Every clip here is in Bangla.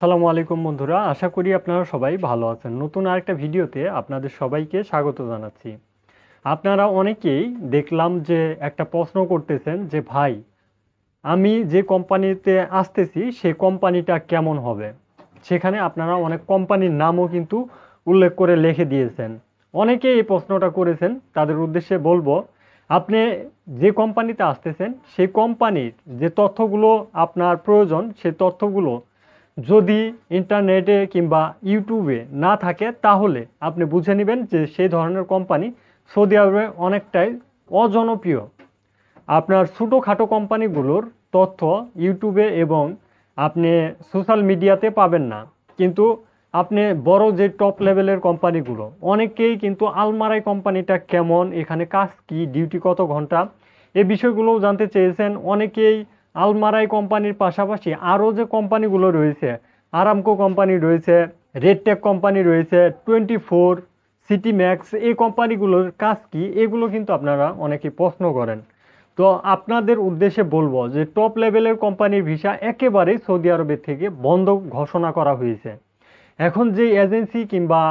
আসসালামু আলাইকুম বন্ধুরা, আশা করি আপনারা সবাই ভালো আছেন। নতুন আরেকটা ভিডিওতে আপনাদের সবাইকে স্বাগত জানাচ্ছি। আপনারা অনেকেই দেখলাম যে একটা প্রশ্ন করতেছেন যে, ভাই, আমি যে কোম্পানিতে আসতেছি, সে কোম্পানিটা কেমন হবে? সেখানে আপনারা অনেক কোম্পানির নামও কিন্তু উল্লেখ করে লিখে দিয়েছেন। অনেকে এই প্রশ্নটা করেছেন, তাদের উদ্দেশ্যে বলব, আপনি যে কোম্পানিতে আসতেছেন, সেই কোম্পানির যে তথ্যগুলো আপনার প্রয়োজন, সেই তথ্যগুলো যদি ইন্টারনেটে কিংবা ইউটিউবে না থাকে, তাহলে আপনি বুঝে নেবেন যে সেই ধরনের কোম্পানি সৌদি আরবে অনেকটাই অজনপ্রিয়। আপনার ছোটোখাটো কোম্পানিগুলোর তথ্য ইউটিউবে এবং আপনি সোশ্যাল মিডিয়াতে পাবেন না। কিন্তু আপনি বড় যে টপ লেভেলের কোম্পানিগুলো, অনেকেই কিন্তু আলমারাই কোম্পানিটা কেমন, এখানে কাজ কি, ডিউটি কত ঘণ্টা এই বিষয়গুলোও জানতে চেয়েছেন। অনেকেই আলমারাই কোম্পানির পাশাপাশি আরও যে কোম্পানিগুলো রয়েছে, আরামকো কোম্পানি রয়েছে, রেডটেক কোম্পানি রয়েছে টোয়েন্টি ফোর সিটি ম্যাক্স এই কোম্পানিগুলোর কাজ কি? এগুলো কিন্তু আপনারা অনেকে প্রশ্ন করেন। তো আপনাদের উদ্দেশ্যে বলব যে টপ লেভেলের কোম্পানির ভিসা একেবারেই সৌদি আরবের থেকে বন্ধ ঘোষণা করা হয়েছে। এখন যেই এজেন্সি কিংবা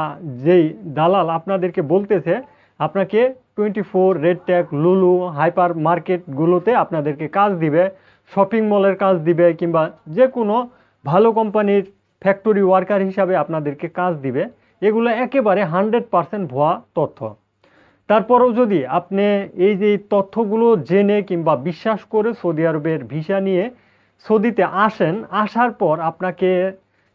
যেই দালাল আপনাদেরকে বলতেছে, আপনাকে twenty four red tag Lulu, hyper মার্কেটগুলোতে আপনাদেরকে কাজ দিবে। শপিং মলের কাজ দিবে কিংবা যে কোনো ভালো কোম্পানির ফ্যাক্টরি ওয়ার্কার হিসাবে আপনাদেরকে কাজ দিবে, এগুলো একেবারে হান্ড্রেড পারসেন্ট ভুয়া তথ্য। তারপরেও যদি আপনি এই যে তথ্যগুলো জেনে কিংবা বিশ্বাস করে সৌদি আরবের ভিসা নিয়ে সৌদিতে আসেন, আসার পর আপনাকে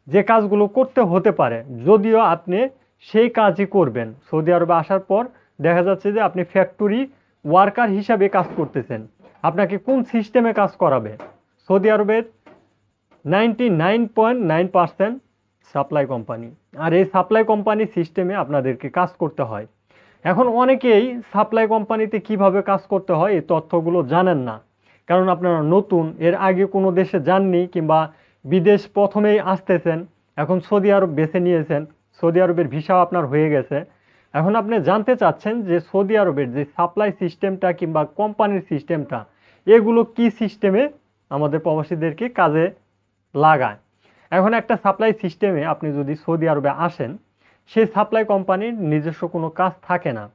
যে কাজগুলো করতে হতে পারে, যদিও আপনি সেই কাজই করবেন। সৌদি আরবে আসার পর দেখা যাচ্ছে যে আপনি ফ্যাক্টরি ওয়ার্কার হিসাবে কাজ করতেছেন। আপনাকে কোন সিস্টেমে কাজ করাবে? সৌদি আরবের ninety nine point nine percent supply company. আর এই সাপ্লাই কোম্পানি সিস্টেমে আপনাদেরকে কাজ করতে হয়। এখন অনেকেই সাপ্লাই কোম্পানিতে কীভাবে কাজ করতে হয়, এই তথ্যগুলো জানেন না। কারণ আপনারা নতুন, এর আগে কোনো দেশে যাননি কিংবা বিদেশ প্রথমেই আসতেছেন, এখন সৌদি আরব বেছে নিয়েছেন, সৌদি আরবের ভিসাও আপনার হয়ে গেছে। এখন আপনি জানতে চাচ্ছেন যে সৌদি আরবের যে সাপ্লাই সিস্টেমটা কিংবা কোম্পানির সিস্টেমটা এগুলো কি সিস্টেমে আমাদের প্রবাসীদেরকে কাজে লাগায়? এখন একটা সাপ্লাই সিস্টেমে আপনি যদি সৌদি আরবে আসেন, সেই সাপ্লাই কোম্পানির নিজস্ব কোনো কাজ থাকে না।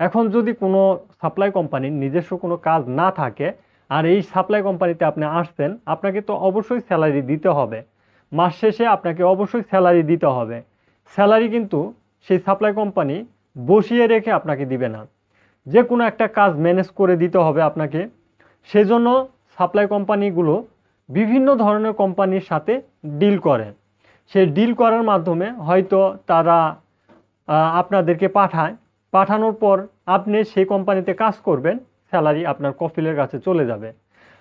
এখন যদি কোনো সাপ্লাই কোম্পানির নিজস্ব কোনো কাজ না থাকে আর এই সাপ্লাই কোম্পানিতে আপনি আসছেন, আপনাকে তো অবশ্যই স্যালারি দিতে হবে। মাস শেষে আপনাকে অবশ্যই স্যালারি দিতে হবে। স্যালারি কিন্তু সেই সাপ্লাই কোম্পানি বসিয়ে রেখে আপনাকে দিবে না। যে কোনো একটা কাজ ম্যানেজ করে দিতে হবে আপনাকে। সেজন্য সাপ্লাই কোম্পানিগুলো বিভিন্ন ধরনের কোম্পানির সাথে ডিল করে। সেই ডিল করার মাধ্যমে হয়তো তারা আপনাদেরকে পাঠায়। পাঠানোর পর আপনি সেই কোম্পানিতে কাজ করবেন স্যালারি আপনার কফিলের কাছে চলে যাবে।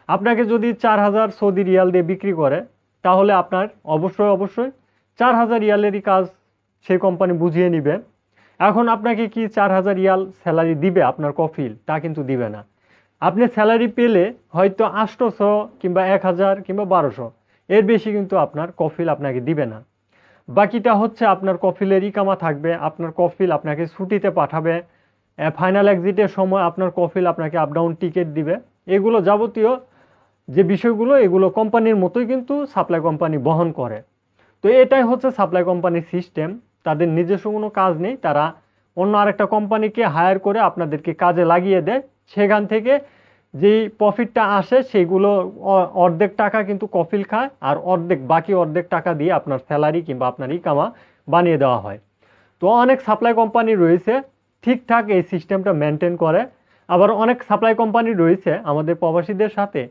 আপনাকে যদি চার হাজার সৌদি রিয়াল দিয়ে বিক্রি করে, তাহলে আপনার অবশ্যই অবশ্যই চার হাজার রিয়ালেরই কাজ সেই কোম্পানি বুঝিয়ে নিবে। এখন আপনাকে কি চার হাজার রিয়াল স্যালারি দিবে আপনার কফিল? তা কিন্তু দিবে না। আপনি স্যালারি পেলে হয়তো আটশোশো কিংবা এক হাজার কিংবা বারোশো। এর বেশি কিন্তু আপনার কফিল আপনাকে দিবে না। বাকিটা হচ্ছে আপনার কফিলের ইকামা থাকবে, আপনার কফিল আপনাকে ছুটিতে পাঠাবে ফাইনাল এক্সিটের সময় আপনার কফিল আপনাকে আপ ডাউন টিকিট দিবে। এগুলো যাবতীয় যে বিষয়গুলো, এগুলো কোম্পানির মতোই কিন্তু সাপ্লাই কোম্পানি বহন করে। তো এটাই হচ্ছে সাপ্লাই কোম্পানির সিস্টেম তাদের নিজস্ব কোনো কাজ নেই। তারা অন্য আরেকটা কোম্পানিকে হায়ার করে আপনাদেরকে কাজে লাগিয়ে দেয়। সেখান থেকে যেই প্রফিটটা আসে, সেগুলো অর্ধেক টাকা কিন্তু কফিল খায় আর অর্ধেক, বাকি অর্ধেক টাকা দিয়ে আপনার স্যালারি কিংবা আপনার ইকামা বানিয়ে দেওয়া হয়। তো অনেক সাপ্লাই কোম্পানি রয়েছে, ঠিকঠাক এই সিস্টেমটা মেনটেন করে। আবার অনেক সাপ্লাই কোম্পানি রয়েছে, আমাদের প্রবাসীদের সাথে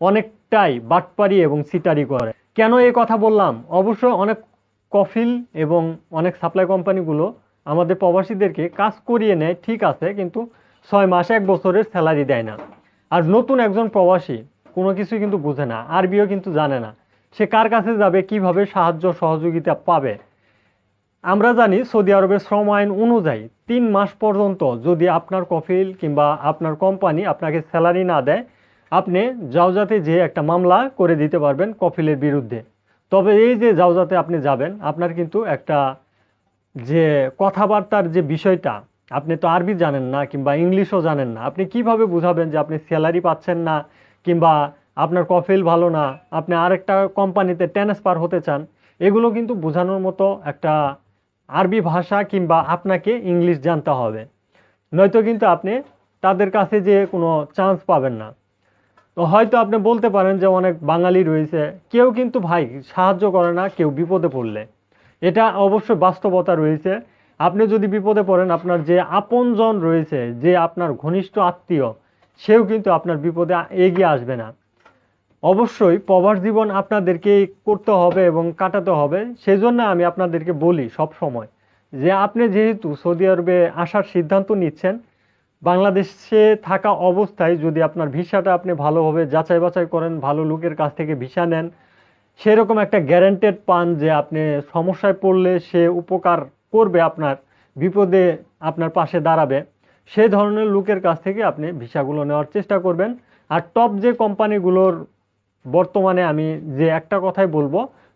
অনেকটাই বাটপারি এবং সিটারি করে। কেন এই কথা বললাম? অবশ্য অনেক কফিল এবং অনেক সাপ্লাই কোম্পানিগুলো আমাদের প্রবাসীদেরকে কাজ করিয়ে নেয়, ঠিক আছে, কিন্তু ছয় মাসে, এক বছরের স্যালারি দেয় না। আর নতুন একজন প্রবাসী কোনো কিছুই কিন্তু বুঝে না, আরবিও কিন্তু জানে না, সে কার কাছে যাবে, কীভাবে সাহায্য সহযোগিতা পাবে। আমরা জানি সৌদি আরবের শ্রম আইন অনুযায়ী তিন মাস পর্যন্ত যদি আপনার কফিল কিংবা আপনার কোম্পানি আপনাকে স্যালারি না দেয়, আপনি জাওজাতে যে একটা মামলা করে দিতে পারবেন কফিলের বিরুদ্ধে। তবে এই যে জাওজাতে আপনি যাবেন, আপনার কিন্তু একটা যে কথাবার্তার যে বিষয়টা আপনি তো আরবি জানেন না কিংবা ইংলিশও জানেন না। আপনি কীভাবে বুঝাবেন যে আপনি স্যালারি পাচ্ছেন না কিংবা আপনার কফিল ভালো না? আপনি আরেকটা কোম্পানিতে ট্রান্সফার হতে চান। এগুলো কিন্তু বোঝানোর মতো একটা আরবি ভাষা কিংবা আপনাকে ইংলিশ জানতে হবে। নয়তো কিন্তু আপনি তাদের কাছে যে কোনো চান্স পাবেন না। তো হয়তো আপনি বলতে পারেন যে অনেক বাঙালি রয়েছে, কেউ কিন্তু ভাই সাহায্য করে না, কেউ বিপদে পড়লে। এটা অবশ্যই বাস্তবতা রয়েছে। আপনি যদি বিপদে পড়েন, আপনার যে আপনজন রয়েছে, যে আপনার ঘনিষ্ঠ আত্মীয়, সেও কিন্তু আপনার বিপদে এগিয়ে আসবে না। অবশ্যই প্রবাস জীবন আপনাদেরকে করতে হবে এবং কাটাতে হবে। সেই জন্য আমি আপনাদেরকে বলি সব সময় যে আপনি যেহেতু সৌদি আরবে আসার সিদ্ধান্ত নিচ্ছেন, বাংলাদেশে থাকা অবস্থায় যদি আপনার ভিসাটা আপনি ভালোভাবে যাচাই বাছাই করেন, ভালো লোকের কাছ থেকে ভিসা নেন, সেরকম একটা গ্যারান্টেড পান যে আপনি সমস্যায় পড়লে সে উপকার করবে আপনার, বিপদে আপনার পাশে দাঁড়াবে, সেই ধরনের লোকের কাছ থেকে আপনি ভিসাগুলো নেওয়ার চেষ্টা করবেন। আর টপ যে কোম্পানিগুলোর বর্তমানে আমি যে একটা কথাই বলব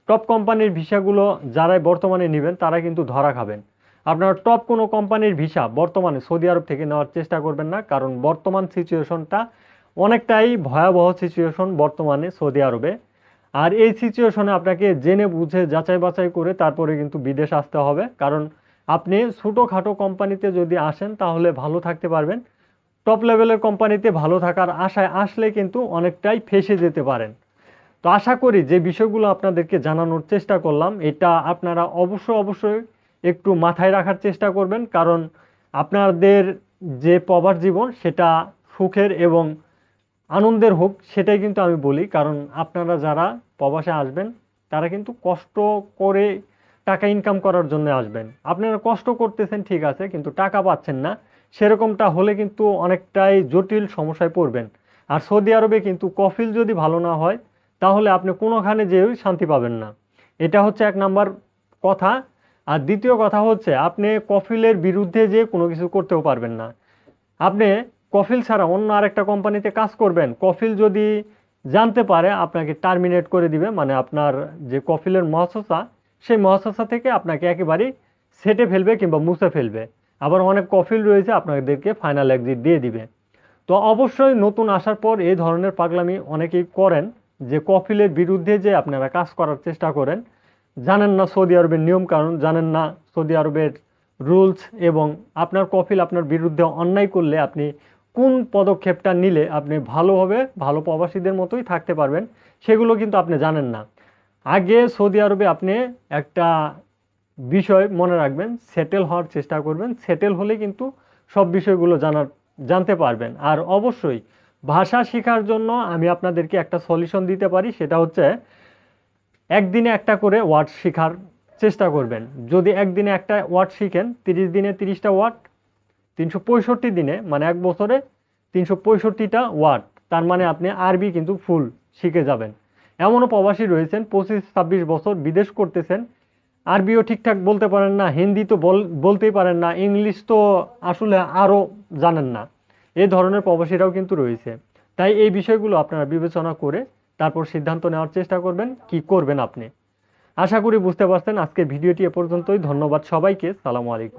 টপ কোম্পানির ভিসাগুলো যারাই বর্তমানে নেবেন তারা কিন্তু ধরা খাবেন। আপনারা টপ কোনো কোম্পানির ভিসা বর্তমানে সৌদি আরব থেকে নেওয়ার চেষ্টা করবেন না, কারণ বর্তমান সিচুয়েশনটা অনেকটাই ভয়াবহ সিচুয়েশন বর্তমানে সৌদি আরবে। আর এই সিচুয়েশনে আপনাকে জেনে বুঝে যাচাই বাছাই করে তারপরে কিন্তু বিদেশ আসতে হবে। কারণ আপনি ছোটোখাটো কোম্পানিতে যদি আসেন, তাহলে ভালো থাকতে পারবেন। টপ লেভেলের কোম্পানিতে ভালো থাকার আশায় আসলে কিন্তু অনেকটাই ফেসে যেতে পারেন। তো আশা করি যে বিষয়গুলো আপনাদেরকে জানানোর চেষ্টা করলাম, এটা আপনারা অবশ্যই অবশ্যই একটু মাথায় রাখার চেষ্টা করবেন। কারণ আপনাদের যে পবার জীবন, সেটা সুখের এবং আনন্দের হোক, সেটাই কিন্তু আমি বলি। কারণ আপনারা যারা প্রবাসে আসবেন, তারা কিন্তু কষ্ট করে টাকা ইনকাম করার জন্য আসবেন। আপনারা কষ্ট করতেছেন, ঠিক আছে, কিন্তু টাকা পাচ্ছেন না। সেরকমটা হলে কিন্তু অনেকটাই জটিল সমস্যায় পড়বেন। আর সৌদি আরবে কিন্তু কফিল যদি ভালো না হয়, তাহলে আপনি কোনোখানে যেয়েও শান্তি পাবেন না। এটা হচ্ছে এক নাম্বার কথা। আর দ্বিতীয় কথা হচ্ছে, আপনি কফিলের বিরুদ্ধে যে কোনো কিছু করতেও পারবেন না। আপনি কফিল ছাড়া অন্য আরেকটা কোম্পানিতে কাজ করবেন, কফিল যদি জানতে পারে, আপনাকে টার্মিনেট করে দিবে মানে আপনার যে কফিলের মহাসসা, সেই মহাসসা থেকে আপনাকে একেবারেই সেটে ফেলবে কিংবা মুছে ফেলবে। আবার অনেক কফিল রয়েছে, আপনাদেরকে ফাইনাল এক্সিট দিয়ে দিবে। তো অবশ্যই নতুন আসার পর এই ধরনের পাগলামি অনেকেই করেন, যে কফিলের বিরুদ্ধে যে আপনারা কাজ করার চেষ্টা করেন, জানেন না সৌদি আরবের নিয়ম কানুন, জানেন না সৌদি আরবের রুলস, এবং আপনার কফিল আপনার বিরুদ্ধে অন্যায় করলে আপনি কোন পদক্ষেপটা নিলে আপনি ভালোভাবে ভালো প্রবাসীদের মতোই থাকতে পারবেন, সেগুলো কিন্তু আপনি জানেন না। আগে সৌদি আরবে আপনি একটা বিষয় মনে রাখবেন সেটেল হওয়ার চেষ্টা করবেন সেটেল হলে কিন্তু সব বিষয়গুলো জানার, জানতে পারবেন। আর অবশ্যই ভাষা শেখার জন্য আমি আপনাদেরকে একটা সলিউশন দিতে পারি, সেটা হচ্ছে একদিনে একটা করে ওয়ার্ড শেখার চেষ্টা করবেন। যদি একদিনে একটা ওয়ার্ড শিখেন, তিরিশ দিনে তিরিশটা ওয়ার্ড তিনশো পঁয়ষট্টি দিনে মানে এক বছরে তিনশো পঁয়ষট্টিটা ওয়ার্ড। তার মানে আপনি আরবি কিন্তু ফুল শিখে যাবেন। এমনও প্রবাসী রয়েছেন, পঁচিশ ছাব্বিশ বছর বিদেশ করতেছেন। আরবিও ঠিকঠাক বলতে পারেন না, হিন্দি তো বল, বলতেই পারেন না, ইংলিশ তো আসলে আরও জানেন না। এই ধরনের প্রবাসীরাও কিন্তু রয়েছে। তাই এই বিষয়গুলো আপনারা বিবেচনা করে তারপর সিদ্ধান্ত নেওয়ার চেষ্টা করবেন, কি করবেন আপনি। আশা করি বুঝতে পারছেন, আজকের ভিডিওটি এ পর্যন্তই। ধন্যবাদ সবাইকে, সালামু আলাইকুম।